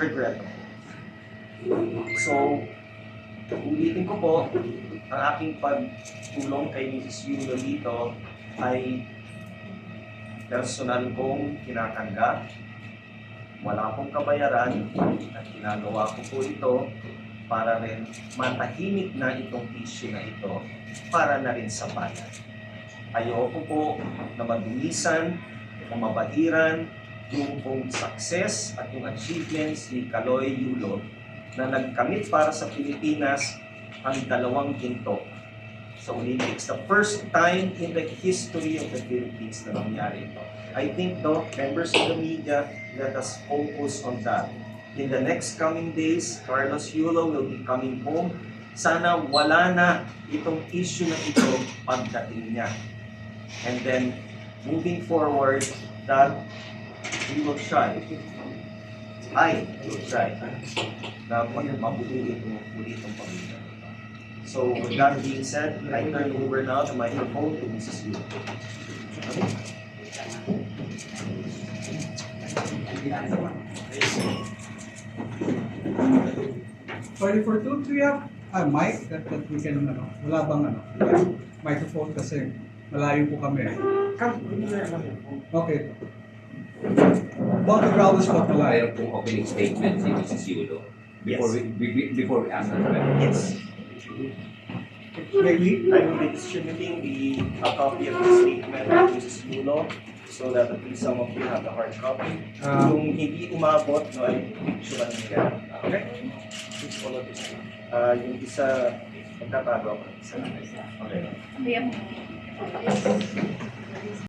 regrettable. So, ulitin ko po, ang aking pagtulong kay Mrs. Yulo dito ay personal kong kinatanggap. Wala akong kabayaran at ginagawa ko po ito para rin matahimik na itong issue na ito para na rin sa bayan. Ayoko po na madumisan o mabahiran yung pong success at yung achievements ni Kaloy Yulo na nagkamit para sa Pilipinas ang dalawang ginto sa Olympics. The first time in the history of the Philippines na nangyari ito. I think no, members of the media, let us focus on that. In the next coming days, Carlos Yulo will be coming home. Sana wala na itong issue na ito pagdating niya. And then, moving forward, that we will try. I will try na mabuti itong ulit ang pamilya. So, with that being said, I turn over now the microphone to Mrs. Yu. Sorry for two, do you have a mic that, that we can, ano, wala bang, ano, microphone kasi malayo po kami. Okay. Spot malayo. Mayroon pong opening statement si Mrs. Yulo before Yes. we, be- before we ask her question. Yes. Maybe, I will be distributing the, a copy of the statement of Mrs. Yulo so that at least some of you have the hard copy. uh, Yung hindi umabot, no, ay picturean nila. Okay? Please follow this. Ah, yung isa, magtatago ako. Isa. Okay. Sabi ako.